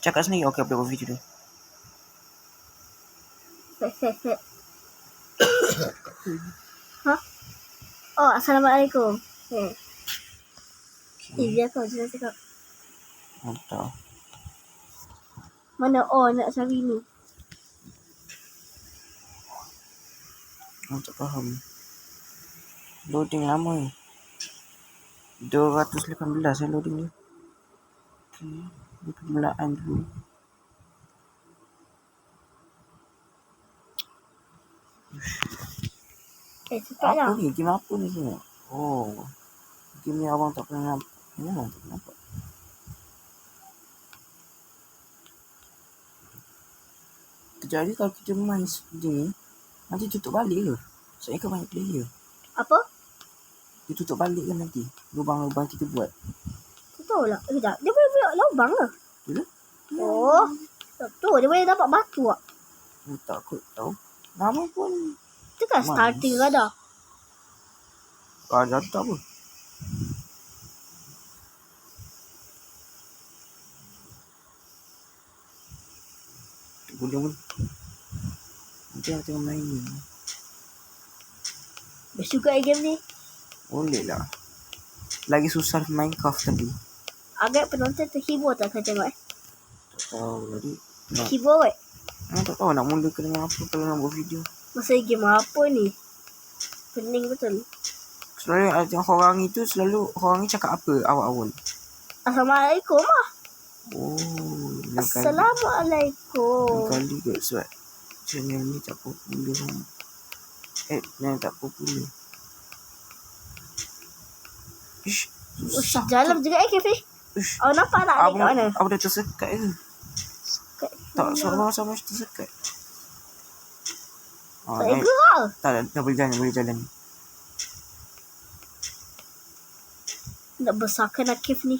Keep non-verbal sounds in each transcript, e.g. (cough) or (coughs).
Cakap sendiri. Okay, upload video dulu. ha? (coughs) Oh, Assalamualaikum. Eh. Eh, biar kau je cakap. Mantap. Mana oh nak cari ni? Aku tak faham. Loading lama ni. 218 ya loading ni. Okay. Ni permulaan dulu. Eh. Apa ni? Game apa ni semua? Oh. Game ni abang tak pernah nampak. Tak pernah nampak. Kalau kita main ni, nanti tutup balik ke? Saya kan banyak player. Apa? Dia tutup balik kan nanti? Lubang-lubang kita buat. Tak tahu lah. Eh, Kejap. Dia boleh buat lubang ke? Betul? Oh. Tak tahu. Dia boleh dapat batu tak? Oh, tak kot tahu. Nama pun Itu kan Manis. starting ada. ada tak apa. Pun. Nanti aku tengok main ni. Best juga eh game ni. Boleh lah. Lagi susah Minecraft tadi. Agak penonton terhibur tak akan tengok eh. Tak tahu tadi. Nak, Hibur kot. nak tak tahu nak mulakan dengan apa kalau nak buat video. Masa game apa ni? Pening betul. Selalu ada orang itu selalu orang ni cakap apa awal-awal. Assalamualaikum lah. Oh, lain kali. Lain Assalamualaikum. kali kot sebab channel ni tak popular. Eh, ni tak popular. Ish, Ush, susah. jalan juga eh cafe. Ish, Oh nampak tak ada kat mana? abang, abang dah tersekat ke? Tak, suara sama tersekat. Ah, Tak naik. gerak. Tak, dah, dah boleh jalan, boleh jalan. Nak besarkan lah cave ni.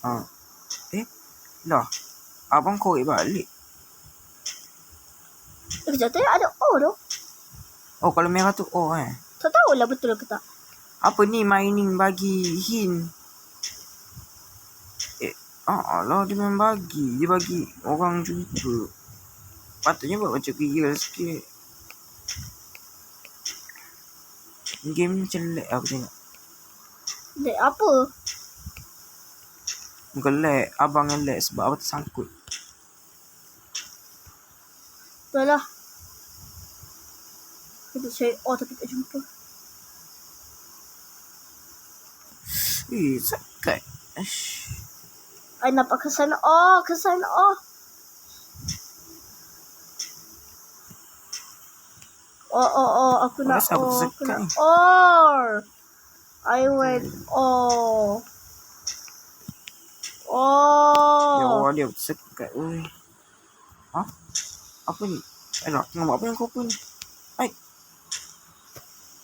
Ah. Eh, lah. Abang korek balik. Eh tadi ada O tu. Oh, kalau merah tu, oh eh. Tak tahulah betul ke tak. Apa ni mining bagi hint? Eh, ah lah dia memang bagi. Dia bagi orang jumpa. Patutnya buat macam real sikit. Game ni macam lag aku tengok. Dek apa? Bukan lag. Abang yang lag sebab apa tersangkut. Betul lah. Kita cari O tapi tak jumpa. Eh, sekat. Ish. I nampak ke sana. Oh, ke sana. Oh. Oh, oh, oh. Aku nak Rasa aku oh. Aku tersekat nak ni. oh. I went oh. Ya Oh. Allah, dia tersekat. Oi. Ha? Apa ni? Eh, nak nampak apa yang kau pun? Hai,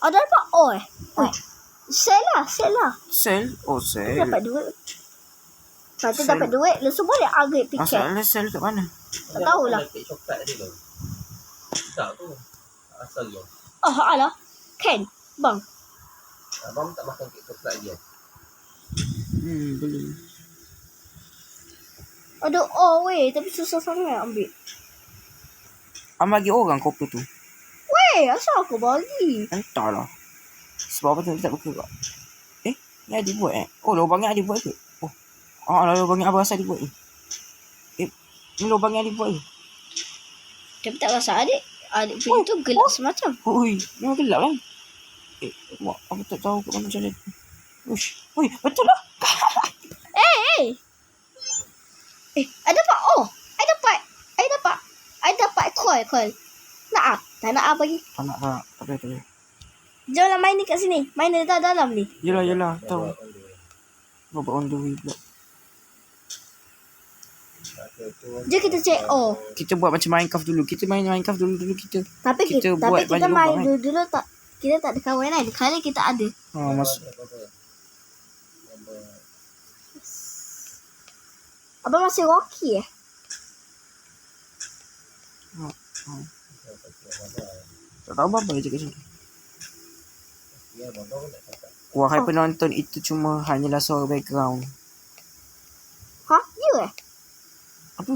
Ada dapat oh eh. Wait. Sell lah, sell lah. sell. Oh, Kita sell. dapat duit. Nanti Sell. dapat duit. Lepas tu boleh upgrade piket. Masalah sell kat mana? Tak tahulah. Kek coklat tadi tu. Tak tu. Asal dia. Oh, alah. Ken. Bang. Abang tak makan kek coklat dia. Hmm, boleh. Ada oh weh. Tapi susah sangat ambil. Am bagi orang kopi tu. Weh, asal aku bagi? Entahlah. Sebab apa tu tak buka kak. Eh, ni ada buat eh. Oh, lubangnya ada buat ke? Oh. Ah, lah lubangnya abang asal dibuat ni. Eh, ni lubangnya ada buat ke? Tapi tak rasa adik. Adik pintu gelap semacam. Ui, memang gelap kan? Eh, mak, aku tak tahu kat mana jalan. Uish, ui, betul lah. (laughs) Eh, eh. Eh, I dapat oh. I dapat. I dapat. I dapat coil, coil. Nak ah? Tak nak ah bagi. Tak nak, tak nak. Tak payah, tak payah. Jom lah main ni kat sini. Main ni dah dalam ni. Yelah, yelah, tahu. Bawa on the way pula. Jom kita check oh. Kita buat macam Minecraft dulu. Kita main Minecraft dulu-dulu kita. Tapi Kita kita, buat tapi kita main kan? dulu-dulu tak kita tak ada kawan lain. Kali kita ada. Ha, mas Abang masih Rocky eh? Tak tahu apa je kat sini. Ya, cakap. Wahai penonton itu cuma hanyalah suara background. Ha? Ya eh? Apa?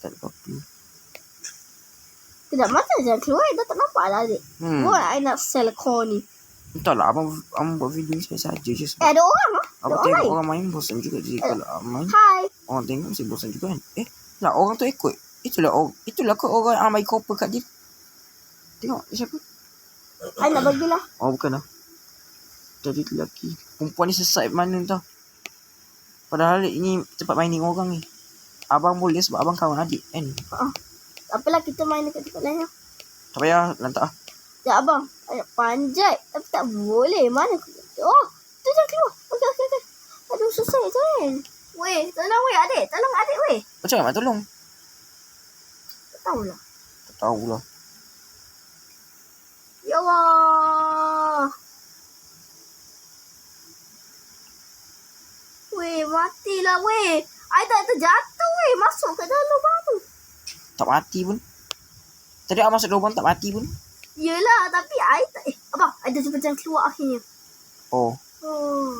Tak ada apa-apa. Tidak mata jangan keluar. Dah tak nampak lah adik. Hmm. Buat I nak sell core ni. Entahlah abang abang buat video ni saja je Eh sebab ada orang lah. Ada abang orang tengok lain. orang main bosan juga jadi kalau abang main Hai. orang tengok mesti bosan juga kan. Eh, lah orang tu ikut. Itulah orang itulah kot orang main koper kat dia. Tengok dia siapa? I nak bagilah. Oh bukan lah. Jadi lelaki. Perempuan ni sesat mana tau. Padahal ini tempat mining orang ni. Abang boleh sebab abang kawan adik kan. Apalah kita main dekat tempat lain lah. Tak payah lantak ah. Ya abang. Nak panjat. Tapi tak boleh. Mana? Oh. Tu jangan keluar. Okey okey okey. Aduh susah kan. Weh. Tolong weh adik. Tolong adik weh. Macam mana tolong? Tahulah. Tak tahulah. Ya Allah. Weh, matilah weh. I tak terjatuh weh. Masuk ke dalam lubang tu. Tak mati pun. Tadi abang masuk lubang tak mati pun. Yelah, tapi I tak... Eh. I dah jumpa jalan keluar akhirnya. Oh. Oh.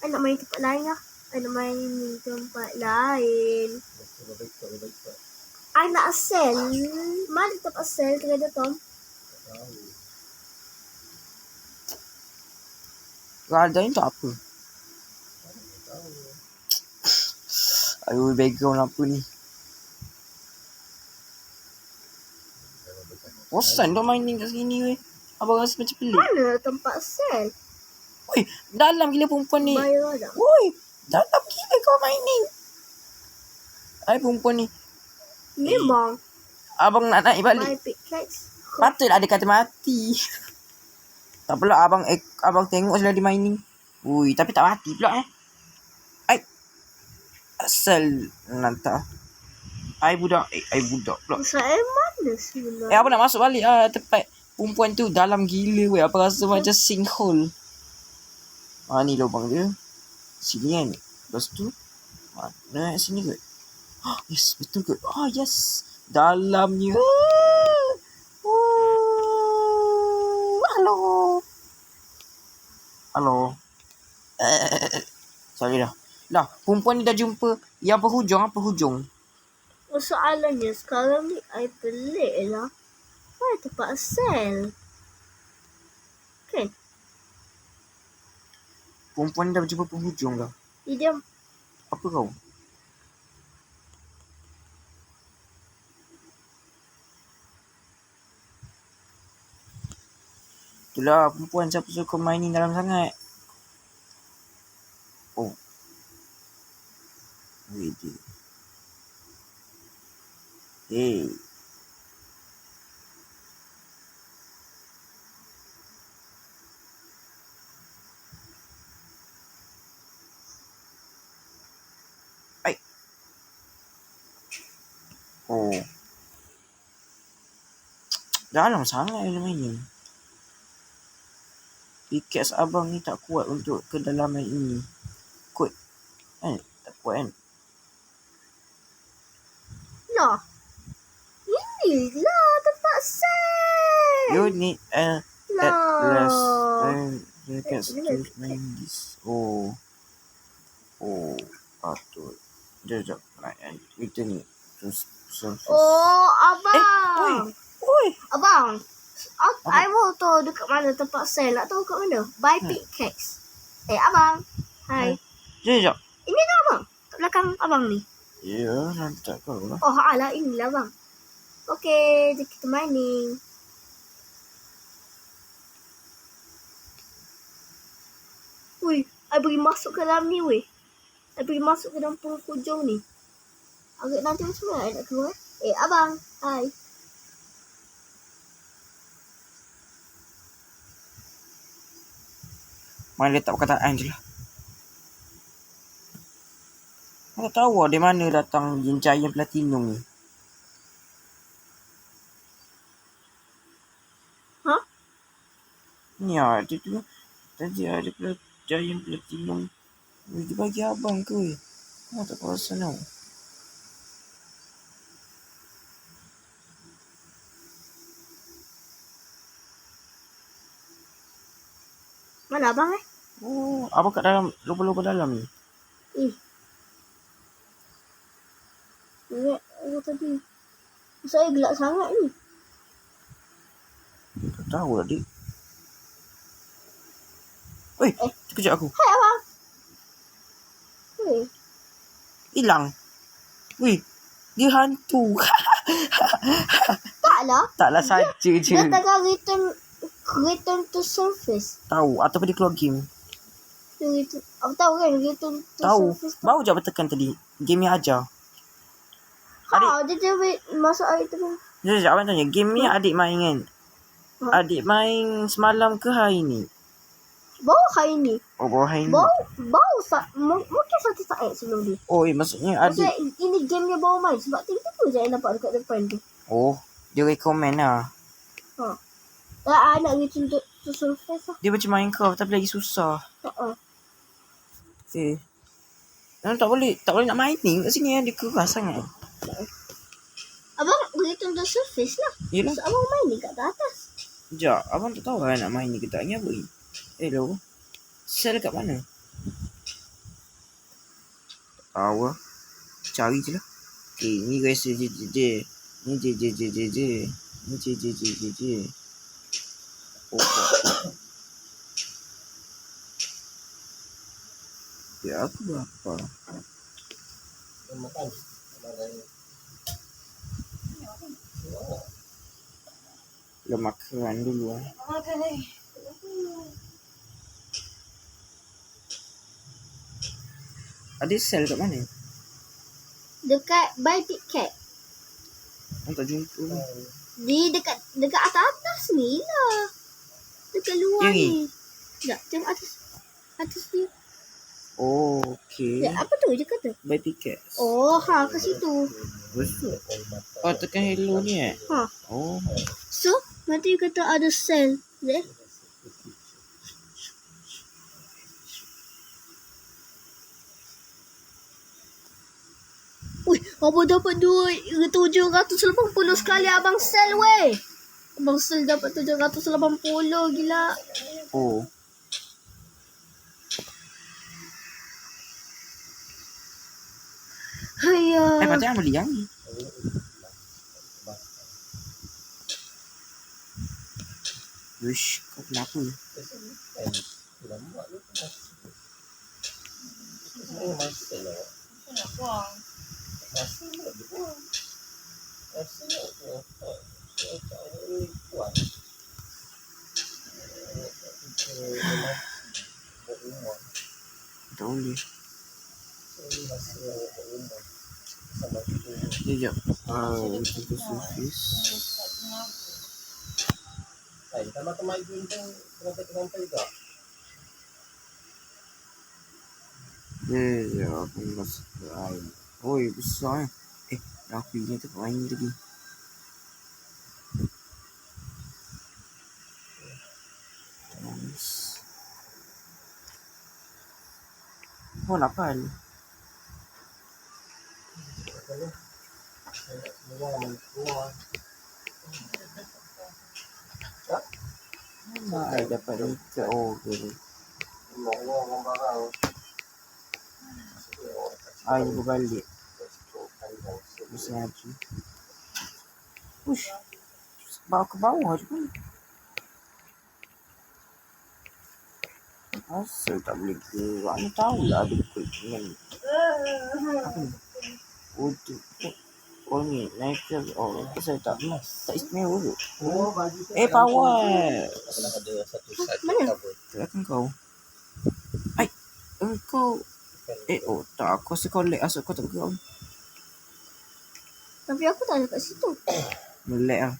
I nak main tempat lain lah. I nak main ni tempat lain. Betul, betul, betul, betul. I nak sell. Mana tempat sell kerja Tom? Tak tahu. Radar ni tak apa. Tak. Aduh background apa ni. Bosan dah mining kat sini weh. Abang rasa macam pelik. Mana tempat sell? Weh, dalam gila perempuan ni. Woi, dalam gila kau mining. Hai perempuan ni. Memang. Abang nak naik balik. Patutlah dia kata mati. tak pula abang eh, abang tengok selagi dia mining. Ui, tapi tak mati pula eh. Ai. Asal nanti. Ai budak, eh, ai budak pula. Saya mana Eh, sebenarnya? apa nak masuk balik ah tempat perempuan tu dalam gila weh. Apa rasa macam sinkhole. Ah ni lubang dia. Sini kan. Lepas tu mana kat sini kot. Ah, (gasps) yes, betul kot. Ah, yes. Dalamnya. Oh, halo. Halo. Eh, sorry dah. Lah, perempuan ni dah jumpa yang penghujung apa hujung? Soalannya sekarang ni I pelik lah. Mana tempat sell? Kan? Perempuan ni dah jumpa penghujung dah. Dia diam. Apa kau? Itulah perempuan siapa suka mining dalam sangat. Oh. Weh dia. Hey. Oh. Dalam sangat main ni. Pickaxe abang ni tak kuat untuk kedalaman ini. Kot. Kan? Tak kuat kan? Lah. Inilah tempat sell. You need uh, lah. at last uh, you can Eh, main this. Oh. Oh. Patut. Naik kan. Kita ni. Terus. Oh, abang. Eh, oi. Oi. Abang. I, Apa? I mau tahu dekat mana tempat sell. Nak tahu kat mana? Buy Hmm. pickaxe. Eh, abang. Hai. Sekejap, sekejap. Ini kan abang? Kat belakang abang ni. Ya, lantak kau lah. Oh, alah. Inilah bang. Okey, jadi kita mining. Wih, I pergi masuk ke dalam ni weh. I pergi masuk ke dalam penghujung ni. Agak nanti macam mana I nak keluar? Eh, abang. Hai. Mana letak perkataan je lah Mana tahu lah Di mana datang Jin Giant Platinum ni. Ni lah, dia tu Tadi ah, ada pula Giant Platinum. Dia bagi abang ke? Aku tak perasan tau lah. Mana abang eh? Oh, abang kat dalam, lupa-lupa dalam ni. Eh. Ingat aku tadi. Saya gelap sangat ni. Tak tahu lah, dik. Oi, Eh. sekejap aku. Hai abang. Hei. Hilang. Wih, dia hantu. Taklah. Taklah saja je. Dia tengah return return to surface. Tahu, ataupun dia keluar game. Dia return, aku tahu kan to Tahu. Baru je tekan tadi. Game yang ajar. Ha, dia dia wait, masuk air tu. Sekejap, sekejap, abang tanya. Game ni adik main kan? Ha. Adik main semalam ke hari ni? Bau hari ni. Oh, bawah hari ni. Bau bau sa, mungkin satu saat sebelum ni. Oh, eh, maksudnya adik. Maksudnya ini game dia bawa main sebab tiba-tiba je I nampak dekat depan tu. Oh, dia recommend lah. Ha. Tak I nak return to, to surface lah. Dia macam Minecraft tapi lagi susah. Ha. Eh. Yang tak boleh, tak boleh nak mining kat sini dia keras sangat. Abang return to surface lah. Yelah, So, abang main ni kat atas. sekejap. Abang tak tahu lah nak main ni ke tak. Ni apa ni? Hello. Sel dekat mana? Tahu lah. Cari je lah. Okay, ni guys je je je je. Ni je je je je je. Ni je je je je je. Oh, Ya, aku berapa? Yang makan. Makan. Lemak keran dulu eh. Makan ni. Ada sel kat mana? Dekat buy ticket. Aku tak jumpa. Di dekat dekat atas atas ni lah. Dekat luar Yang ni? ni. Tak, tengok atas. Atas ni. Oh, okay. Ya, apa tu je kata? Buy ticket. Oh, ha ke situ. Betul. Oh, tekan hello ni eh? Ha. Oh. So, nanti kata ada sel. Eh? Ui, abang dapat duit 780 sekali abang sel weh. Abang sel dapat 780 gila. Oh. Haya. Eh, patut yang beli yang ni. Wish, kau kenapa? Lambat ni. Saya masuk lah. Nak Sekejap. Ah, kita ke surface. Hai, teman-teman ibu tu sampai-sampai juga. Ya, ya, aku masuk ke air. Oi, besar eh. Eh, rapi ni tu main ni lagi. Oh, lapar ni. Semua orang keluar. Mak ai dapat ikat. Oh, okay. Semua orang barang. Air berbalik. Mesin haji. Ush. Bawa ke bawah je pun. Dengan apa ni? Oh. Oh ni naik ke oh saya tak tak istimewa tu. Oh, baju. Eh power. Pernah ada satu side Mana? Kelakar kau. Ai. Engkau eh oh tak aku rasa kau lag asal kau tak gerak. Tapi aku tak ada kat situ. (coughs) Melek ah.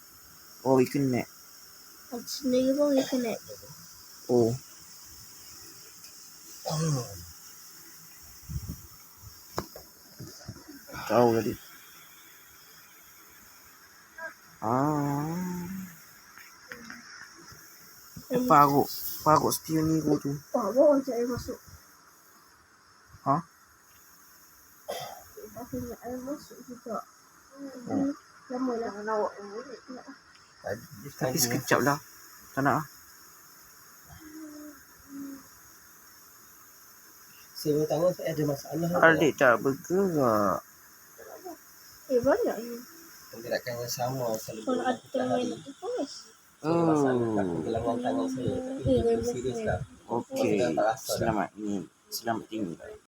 Oh ikan net. Aku sendiri pun boleh connect. Oh. Tahu tadi. Ah. Eh, paruk. Paruk spion ni tu. Wah, bawa je air masuk. Ha? Aku nak air masuk juga. Hmm. Lama lah. Nak yang boleh. Tapi sekejap lah. Tak nak ah. Saya tangan saya ada masalah. Adik tak bergerak. Eh, banyak ni. Pergerakan yang sama selalu Kalau ada teman hari. nak kat Oh. pergelangan tangan saya. Tapi Eh, serius lah. Okey. Dah. Selamat ni. Selamat tinggal.